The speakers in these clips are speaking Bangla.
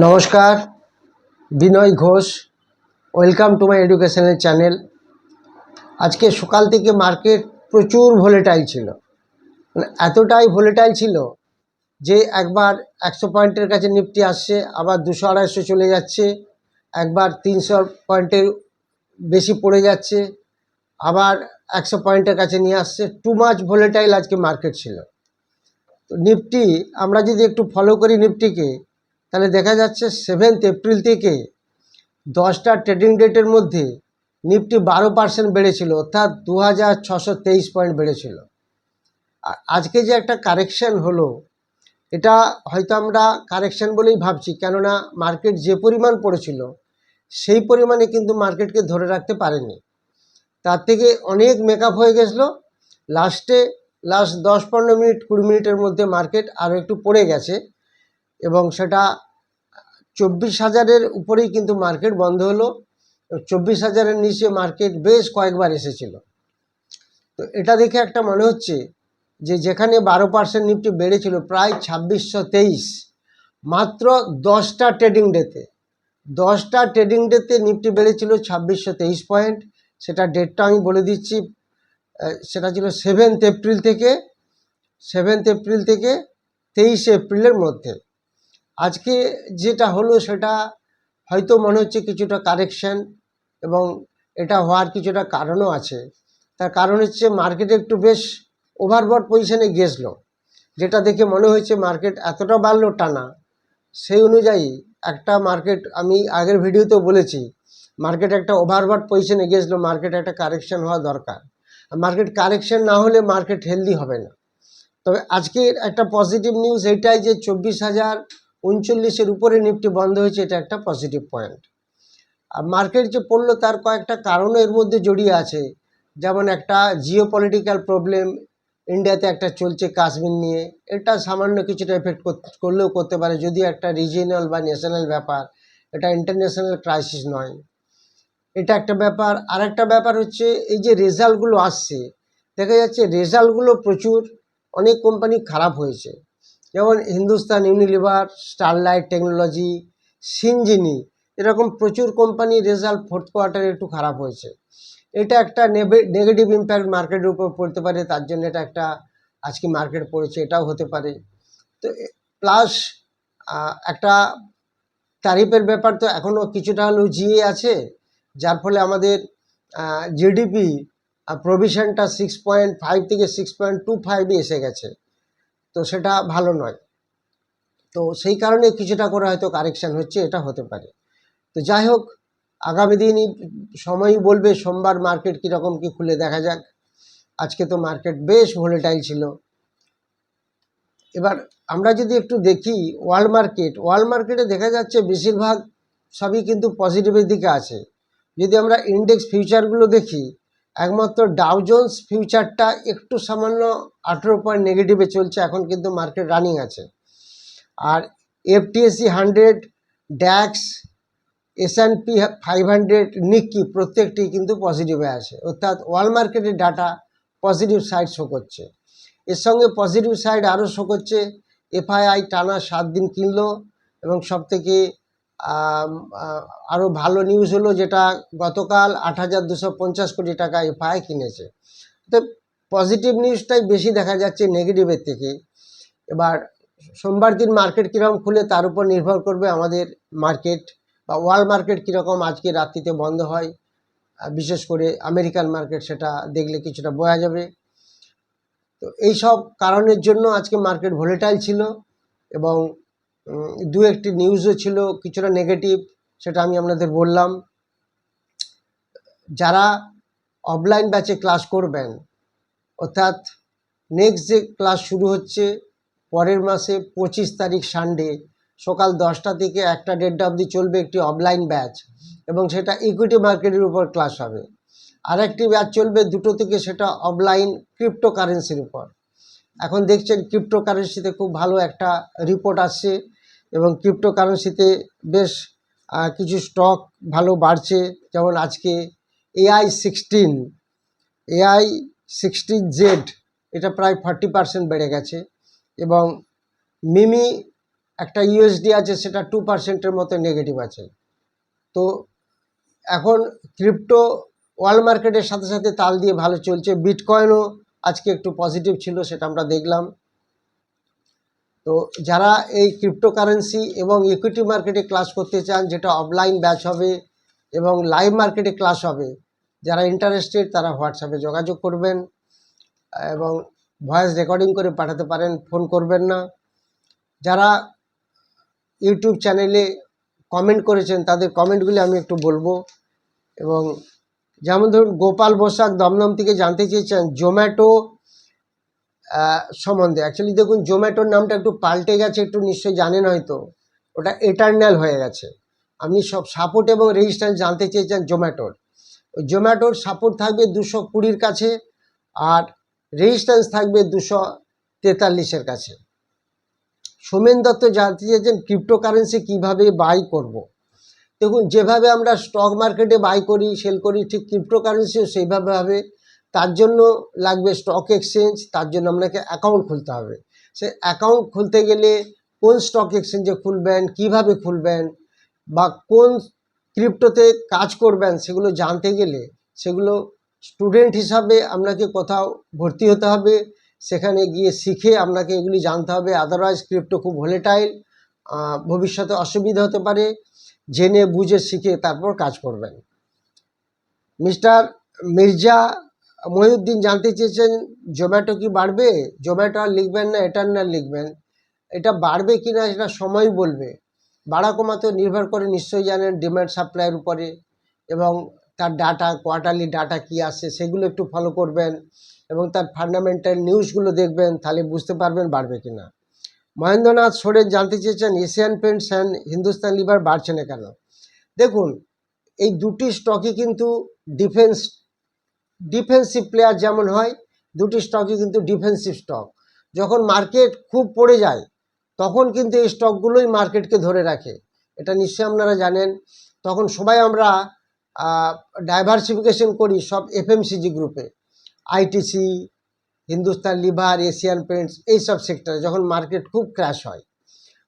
নমস্কার, Binoy Ghosh, welcome to my educational channel. আজকে সকাল থেকে মার্কেট প্রচুর ভোলেটাইল ছিল। মানে এতটাই ভোলেটাইল ছিল যে একবার একশো পয়েন্টের কাছে নিফটি আসছে, আবার দুশো আড়াইশো চলে যাচ্ছে, একবার তিনশো পয়েন্টের বেশি পড়ে যাচ্ছে, আবার একশো পয়েন্টের কাছে নিয়ে আসছে। টু মাচ ভোলেটাইল আজকে মার্কেট ছিল। তো নিফটি, আমরা যদি একটু ফলো করি নিফটিকে তাহলে দেখা যাচ্ছে সেভেন্থ এপ্রিল থেকে দশটা ট্রেডিং ডেটের মধ্যে নিফটি বারো পার্সেন্ট বেড়েছিল, অর্থাৎ দু হাজার ছশো তেইশ পয়েন্ট বেড়েছিল। আজকে যে একটা কারেকশন হলো, এটা হয়তো আমরা কারেকশন বলেই ভাবছি, কেননা মার্কেট যে পরিমাণ পড়েছিল, সেই পরিমাণে কিন্তু মার্কেটকে ধরে রাখতে পারেনি। তার থেকে অনেক মেকআপ হয়ে গেছিল। লাস্টে লাস্ট দশ পনেরো মিনিট, কুড়ি মিনিটের মধ্যে মার্কেট আরও একটু পড়ে গেছে এবং সেটা চব্বিশ হাজারের উপরেই কিন্তু মার্কেট বন্ধ হলো। চব্বিশ হাজারের নিচে মার্কেট বেশ কয়েকবার এসেছিল। তো এটা দেখে একটা মনে হচ্ছে যে যেখানে বারো পার্সেন্ট নিফটি বেড়েছিল প্রায় ছাব্বিশশো তেইশ, মাত্র দশটা ট্রেডিং ডেতে, দশটা ট্রেডিং ডেতে নিফটি বেড়েছিল ছাব্বিশশো তেইশ পয়েন্ট। সেটা ডেটটা আমি বলে দিচ্ছি সেটা ছিল সেভেন্থ এপ্রিল থেকে, সেভেন্থ এপ্রিল থেকে তেইশে এপ্রিলের মধ্যে। আজকে যেটা হলো সেটা হয়তো মনে হচ্ছে কিছুটা কারেকশান এবং এটা হওয়ার কিছুটা কারণও আছে। তার কারণ হচ্ছে মার্কেটে একটু বেশ ওভারবট পজিশনে গেছলো। যেটা দেখে মনে হয়েছে মার্কেট এতটা বাড়লো টানা। সেই অনুযায়ী একটা মার্কেট আমি আগের ভিডিওতেও বলেছি মার্কেট একটা ওভারবট পজিশনে গেছিল মার্কেট একটা কারেকশান হওয়া দরকার। মার্কেট কারেকশান না হলে মার্কেট হেলদি হবে না। তবে আজকের একটা পজিটিভ নিউজ এইটাই যে চব্বিশ হাজার উনচল্লিশের উপরে নিফটি বন্ধ হয়েছে, এটা একটা পজিটিভ পয়েন্ট আর মার্কেট যে পড়ল তার কয়েকটা কারণও এর মধ্যে জড়িয়ে আছে। যেমন একটা জিও পলিটিক্যাল প্রবলেম ইন্ডিয়াতে একটা চলছে কাশ্মীর নিয়ে। এটা সামান্য কিছুটা এফেক্ট করলেও করতে পারে, যদিও একটা রিজিয়নাল বা ন্যাশনাল ব্যাপার। এটা ইন্টারন্যাশনাল ক্রাইসিস নয়। এটা একটা ব্যাপার। আর একটা ব্যাপার হচ্ছে, এই যে রেজাল্টগুলো আসছে, দেখা যাচ্ছে রেজাল্টগুলো প্রচুর, অনেক কোম্পানি খারাপ হয়েছে। যেমন Hindustan Unilever, Sterlite technology, Syngene, এরকম প্রচুর কোম্পানি রেজাল্ট ফোর্থ কোয়ার্টারে একটু খারাপ হয়েছে। এটা একটা নেগেটিভ ইম্প্যাক্ট মার্কেটের উপর পড়তে পারে, তার জন্য এটা একটা আজকে মার্কেট পড়েছে, এটাও হতে পারে। তো প্লাস একটা তারিফের ব্যাপার তো এখনও কিছুটা হলেও জিয়ে আছে, যার ফলে আমাদের জিডিপি প্রভিশনটা সিক্স পয়েন্ট ফাইভ থেকে সিক্স পয়েন্ট টু ফাইভে এসে গেছে। তো সেটা ভালো নয়। তো সেই কারণে কিছুটা করে হয়তো কারেকশান হচ্ছে, এটা হতে পারে। তো যাই হোক, আগামী দিনই সময়ই বলবে সোমবার মার্কেট কীরকম কি খুলে দেখা যাক। আজকে তো মার্কেট বেশ ভোলেটাইল ছিল। এবার আমরা যদি একটু দেখি ওয়ার্ল্ড মার্কেট ওয়ার্ল্ড মার্কেটে দেখা যাচ্ছে বেশিরভাগ সবই কিন্তু পজিটিভের দিকে আছে। যদি আমরা ইন্ডেক্স ফিউচারগুলো দেখি একমাত্র ডাউজন্স ফিউচারটা একটু সামান্য আঠেরো পয়েন্ট নেগেটিভে চলছে, এখন কিন্তু মার্কেট রানিং আছে। আর FTSE hundred DAX S and P five hundred Nikkei প্রত্যেকটি কিন্তু পজিটিভে আছে। অর্থাৎ ওয়ার্ল্ড মার্কেটের ডাটা পজিটিভ সাইড শো করছে। এর সঙ্গে পজিটিভ সাইড আরও শো করছে। এফআইআই টানা সাত দিন কিনলো এবং সবথেকে আরও ভালো নিউজ হলো যেটা গতকাল আট হাজার দুশো পঞ্চাশ কোটি টাকা এফআই কিনেছে। তো পজিটিভ নিউজটাই বেশি দেখা যাচ্ছে নেগেটিভের থেকে। এবার সোমবার দিন মার্কেট কীরকম খুলে তার উপর নির্ভর করবে আমাদের মার্কেট বা ওয়ার্ল্ড মার্কেট কীরকম আজকে রাত্রিতে বন্ধ হয়। বিশেষ করে আমেরিকান মার্কেট সেটা দেখলে কিছুটা বোঝা যাবে। তো এই সব কারণের জন্য আজকে মার্কেট ভোলেটাইল ছিল এবং দু একটি নিউজও ছিল, কিছুটা নেগেটিভ সেটা আমি আপনাদের বললাম। যারা অফলাইন ব্যাচে ক্লাস করবেন, অর্থাৎ নেক্সট যে ক্লাস শুরু হচ্ছে, পরের মাসে পঁচিশ তারিখ সানডে সকাল দশটা থেকে একটা দেড়টা অবধি চলবে একটি অফলাইন ব্যাচ এবং সেটা ইকুইটি মার্কেটের উপর ক্লাস হবে। আরেকটি ব্যাচ চলবে দুটো থেকে, সেটা অফলাইন ক্রিপ্টো কারেন্সির উপর। এখন দেখছেন ক্রিপ্টো কারেন্সিতে খুব ভালো একটা রিপোর্ট আসছে। এবং ক্রিপ্টো কারেন্সিতে বেশ কিছু স্টক ভালো বাড়ছে। যেমন আজকে AI sixteen AI sixteen Z এটা প্রায় ফর্টি পার্সেন্ট বেড়ে গেছে। এবং মিমি একটা ইউএসডি আছে, সেটা টু পার্সেন্টের মতো নেগেটিভ আছে। তো এখন ক্রিপ্টো ওয়ার্ল্ড মার্কেটের সাথে সাথে তাল দিয়ে ভালো চলছে। বিটকয়েনও আজকে একটু পজিটিভ ছিল, সেটা আমরা দেখলাম। তো যারা এই ক্রিপ্টোকারেন্সি এবং ইকুইটি মার্কেটে ক্লাস করতে চান, যেটা অফলাইন ব্যাচ হবে এবং লাইভ মার্কেটে ক্লাস হবে, যারা ইন্টারেস্টেড তারা হোয়াটসঅ্যাপে যোগাযোগ করবেন এবং ভয়েস রেকর্ডিং করে পাঠাতে পারেন ফোন করবেন না। যারা ইউটিউব চ্যানেলে কমেন্ট করেছেন, তাদের কমেন্টগুলি আমি একটু বলব এবং যেমন ধরুন গোপাল বসাক দমদম থেকে জানতে চেয়েছেন জোম্যাটো সম্বন্ধে। অ্যাকচুয়ালি দেখুন, জোম্যাটোর নামটা একটু পাল্টে গেছে, একটু নিশ্চয়ই জানেন হয়তো। ওটা এটার্নাল হয়ে গেছে। আপনি সব সাপোর্ট এবং রেজিস্ট্যান্স জানতে চেয়েছেন জোম্যাটোর। ওই জোম্যাটোর সাপোর্ট থাকবে দুশো কুড়ির কাছে আর রেজিস্ট্যান্স থাকবে দুশো তেতাল্লিশের কাছে। সোমেন দত্ত জানতে চেয়েছেন ক্রিপ্টোকারেন্সি কীভাবে বাই করব। দেখুন, যেভাবে আমরা স্টক মার্কেটে বাই করি সেল করি, ঠিক ক্রিপ্টোকারেন্সিও সেইভাবে তার জন্য লাগবে স্টক এক্সচেঞ্জ তার জন্য আপনাকে অ্যাকাউন্ট খুলতে হবে। সে অ্যাকাউন্ট খুলতে গেলে কোন স্টক এক্সচেঞ্জে খুলবেন, কীভাবে খুলবেন, বা কোন ক্রিপ্টোতে কাজ করবেন সেগুলো জানতে গেলে সেগুলো স্টুডেন্ট হিসাবে আপনাকে কোথাও ভর্তি হতে হবে। সেখানে গিয়ে শিখে আপনাকে এগুলি জানতে হবে। আদারওয়াইজ ক্রিপ্টো খুব ভোলেটাইল ভবিষ্যতে অসুবিধা হতে পারে। জেনে বুঝে শিখে তারপর কাজ করবেন। মিস্টার মির্জা মহিউদ্দিন জানতে চেয়েছেন, জোম্যাটো কি বাড়বে? জোম্যাটো আর লিখবেন না এটার্নাল লিখবেন। এটা বাড়বে কি না, সেটা সময় বলবে। বাড়া কমা তো নির্ভর করে নিশ্চয়ই জানেন ডিম্যান্ড সাপ্লাইয়ের উপরে এবং তার ডাটা, কোয়ার্টারলি ডাটা কি আসে সেগুলো একটু ফলো করবেন এবং তার ফান্ডামেন্টাল নিউজগুলো দেখবেন, তাহলে বুঝতে পারবেন বাড়বে কি না। মহেন্দ্রনাথ সোরেন জানতে চেয়েছেন, Asian Paints and Hindustan Lever বাড়ছে না কেন? দেখুন, এই দুটি স্টকই কিন্তু ডিফেন্স ডিফেন্সিভ প্লেয়ার যেমন হয়, দুটি স্টকই কিন্তু ডিফেন্সিভ স্টক যখন মার্কেট খুব পড়ে যায়, তখন কিন্তু এই স্টকগুলোই মার্কেটকে ধরে রাখে। এটা নিশ্চয়ই আপনারা জানেন। তখন সবাই আমরা ডাইভার্সিফিকেশন করি সব এফএমসিজি গ্রুপে ITC Hindustan Lever Asian Paints এইসব সেক্টরে যখন মার্কেট খুব ক্র্যাশ হয়।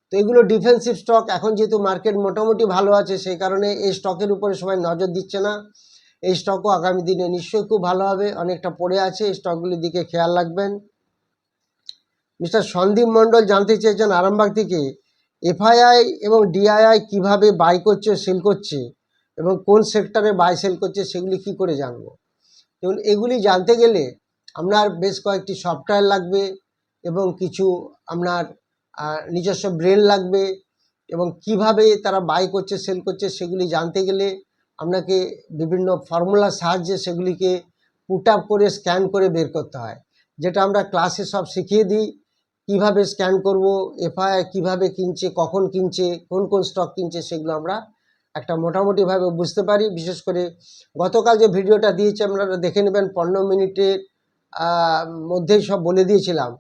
তো এগুলো ডিফেন্সিভ স্টক এখন যেহেতু মার্কেট মোটামুটি ভালো আছে, সেই কারণে এই স্টকের উপরে সবাই নজর দিচ্ছে না। এই স্টকও আগামী দিনে নিশ্চয়ই খুব ভালো হবে। অনেকটা পড়ে আছে, এই স্টকগুলির দিকে খেয়াল রাখবেন। মিস্টার সন্দীপ মণ্ডল জানতে চেয়েছেন আরামবাগ থেকে, এফআইআই এবং ডিআইআই কীভাবে বাই করছে সেল করছে এবং কোন সেক্টরে বাই সেল করছে, সেগুলি কি করে জানব? দেখুন, এগুলি জানতে গেলে আপনার বেশ কয়েকটি সফটওয়্যার লাগবে এবং কিছু আপনার নিজস্ব ব্রেন লাগবে এবং কীভাবে তারা বাই করছে সেল করছে, সেগুলি জানতে গেলে আপনাকে বিভিন্ন ফর্মুলার সাহায্যে সেগুলিকে পুট আপ করে স্ক্যান করে বের করতে হয়। যেটা আমরা ক্লাসে সব শিখিয়ে দিই, কীভাবে স্ক্যান করব এফআইআর কীভাবে কিনছে, কখন কিনছে, কোন কোন স্টক কিনছে, সেগুলো আমরা একটা মোটামুটিভাবে বুঝতে পারি। বিশেষ করে গতকাল যে ভিডিওটা দিয়েছে, আপনারা দেখে নেবেন, পনেরো মিনিটের মধ্যেই সব বলে দিয়েছিলাম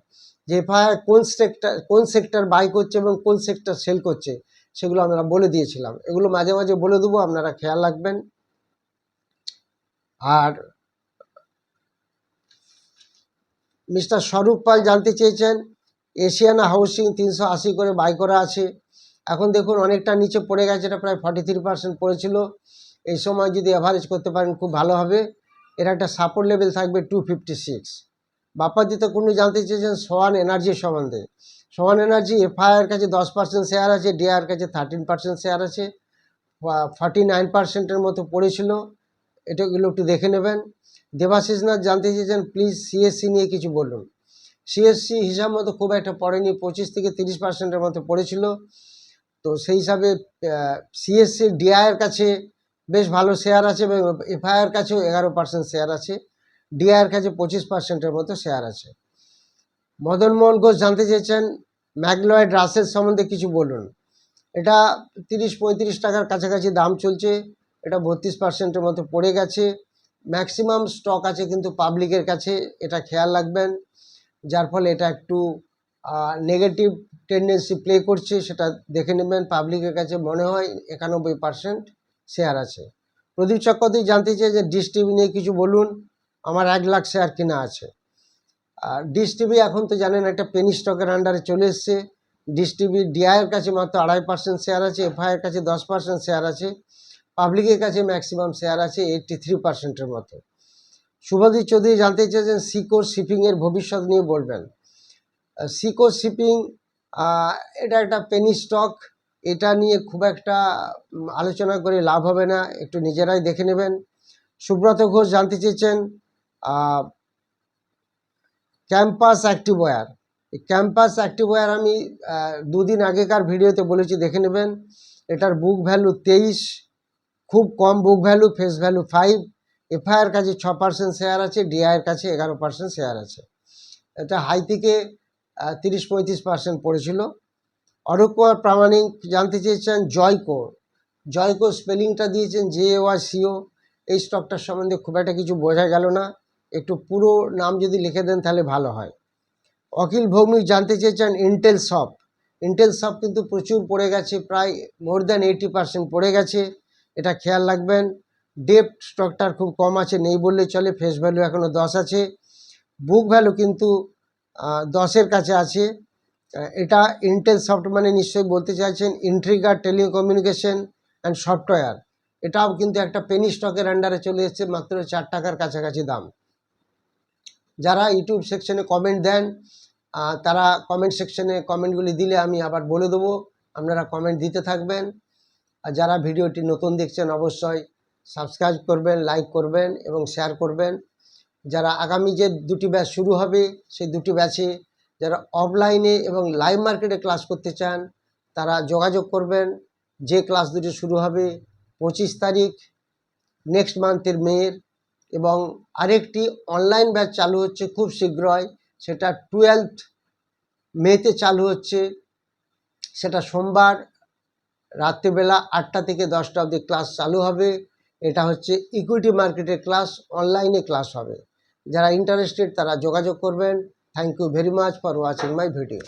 যে এফআইআর কোন সেক্টর কোন সেক্টর বাই করছে এবং কোন সেক্টর সেল করছে। সেগুলো আমরা বলে দিয়েছিলাম। এগুলো মাঝে মাঝে বলে দেবো, আপনারা খেয়াল রাখবেন। আর মিস্টার স্বরূপ পাল জানতে চেয়েছেন, এশিয়ানা হাউসিং তিনশো আশি করে বাই করা আছে। এখন দেখুন, অনেকটা নিচে পড়ে গেছে, এটা প্রায় ফর্টি থ্রি পার্সেন্ট পড়েছিল। এই সময় যদি অ্যাভারেজ করতে পারেন, খুব ভালো হবে। এর একটা সাপোর্ট লেভেল থাকবে টু ফিফটি সিক্স বাপ্পাদিতে কোনো জানতে চেয়েছেন সোয়ান এনার্জির সম্বন্ধে। সোয়ান এনার্জি এফআইআর কাছে দশ পার্সেন্ট শেয়ার আছে, ডিআর কাছে থার্টিন পার্সেন্ট শেয়ার আছে ফর্টি নাইন পার্সেন্টের মতো পড়েছিল। এটাগুলো একটু দেখে নেবেন। দেবাশিসনাথ জানতে চেয়েছেন প্লিজ সিএসসি নিয়ে কিছু বলুন। সিএসসি হিসাব মতো খুব একটা পড়েনি, পঁচিশ থেকে তিরিশ পার্সেন্টের মতো পড়েছিল। তো সেই হিসাবে সিএসসি ডিআইয়ের কাছে বেশ ভালো শেয়ার আছে এবং এফআইআর কাছেও এগারো পার্সেন্ট শেয়ার আছে। ডিআইয়ের কাছে পঁচিশ পার্সেন্টের মতো শেয়ার আছে। মদন মোহন ঘোষ জানতে চেয়েছেন, ম্যাগলয়েড রাসের সম্বন্ধে কিছু বলুন। এটা তিরিশ পঁয়ত্রিশ টাকার কাছাকাছি দাম চলছে, এটা বত্রিশ পার্সেন্টের মতো পড়ে গেছে। ম্যাক্সিমাম স্টক আছে কিন্তু পাবলিকের কাছে, এটা খেয়াল রাখবেন। যার ফলে এটা একটু নেগেটিভ টেন্ডেন্সি প্লে করছে, সেটা দেখে নেবেন। পাবলিকের কাছে মনে হয় একানব্বই পার্সেন্ট শেয়ার আছে। প্রদীপ চক্রবর্তী জানতে চাই যে ডিশ টিভি নিয়ে কিছু বলুন। আমার এক লাখ শেয়ার কেনা আছে। আর ডিশ টিভি এখন তো জানেন একটা পেনি স্টকের আন্ডারে চলে এসছে। ডিস্ট্রিবি ডিআইয়ের কাছে মাত্র আড়াই পার্সেন্ট শেয়ার আছে এফআইয়ের কাছে দশ পার্সেন্ট শেয়ার আছে পাবলিকের কাছে ম্যাক্সিমাম শেয়ার আছে এইট্টি থ্রি পার্সেন্টের মতো। শুভদীপ চৌধুরী জানতে চেয়েছেন সিকোর শিপিংয়ের ভবিষ্যৎ নিয়ে বলবেন। সিকো শিপিং এটা একটা পেনি স্টক এটা নিয়ে খুব একটা আলোচনা করে লাভ হবে না, একটু নিজেরাই দেখে নেবেন। সুব্রত ঘোষ জানতে চেয়েছেন ক্যাম্পাস অ্যাক্টিভ ওয়্যার এই ক্যাম্পাস অ্যাক্টিভ ওয়্যার আমি দুদিন আগেকার ভিডিওতে বলেছি, দেখে নেবেন। এটার বুক ভ্যালু তেইশ, খুব কম book value face value five FIR কাছে ছ পার্সেন্ট শেয়ার আছে ডিআইয়ের কাছে এগারো পার্সেন্ট শেয়ার আছে। এটা হাই থেকে তিরিশ পঁয়ত্রিশ পার্সেন্ট পড়েছিল। অরূপ কুমার প্রামাণিক জানতে চেয়েছেন জয়কো জয়কো স্পেলিংটা দিয়েছেন জে ওয়াই সিও এই স্টকটার সম্বন্ধে খুব একটা কিছু বোঝা গেল না। একটু পুরো নাম যদি লিখে দেন তাহলে ভালো হয়। অখিল ভৌমিক জানতে চেয়েছেন ইন্টেল সফট ইন্টেল সফট কিন্তু প্রচুর পড়ে গেছে, প্রায় মোর দ্যান এইটি পার্সেন্ট পড়ে গেছে। এটা খেয়াল রাখবেন। ডেপ স্টকটার খুব কম আছে, নেই বললে চলে ফেস ভ্যালু এখনও দশ আছে। বুক ভ্যালু কিন্তু দশের কাছে আছে। এটা ইন্টেল সফট মানে নিশ্চয়ই বলতে চাইছেন ইন্ট্রিগার টেলিকমিউনিকেশন অ্যান্ড সফটওয়্যার এটাও কিন্তু একটা পেনি স্টকের আন্ডারে চলে এসেছে, মাত্র চার টাকার কাছাকাছি দাম। যারা ইউটিউব সেকশনে কমেন্ট দেন তারা কমেন্ট সেকশনে কমেন্টগুলি দিলে আমি আবার বলে দেবো, আপনারা কমেন্ট দিতে থাকবেন। আর যারা ভিডিওটি নতুন দেখছেন, অবশ্যই সাবস্ক্রাইব করবেন লাইক করবেন এবং শেয়ার করবেন। যারা আগামী যে দুটি ব্যাচ শুরু হবে, সেই দুটি ব্যাচে যারা অফলাইনে এবং লাইভ মার্কেটে ক্লাস করতে চান, তারা যোগাযোগ করবেন। যে ক্লাস দুটি শুরু হবে পঁচিশ তারিখ নেক্সট মান্থের মেয়ের এবং আরেকটি অনলাইন ব্যাচ চালু হচ্ছে খুব শীঘ্রই। সেটা টুয়েলথ মেতে চালু হচ্ছে। সেটা সোমবার রাত্রিবেলা আটটা থেকে দশটা অবধি ক্লাস চালু হবে। এটা হচ্ছে ইকুইটি মার্কেটের ক্লাস অনলাইনে ক্লাস হবে। যারা ইন্টারেস্টেড তারা যোগাযোগ করবেন। Thank you very much for watching my video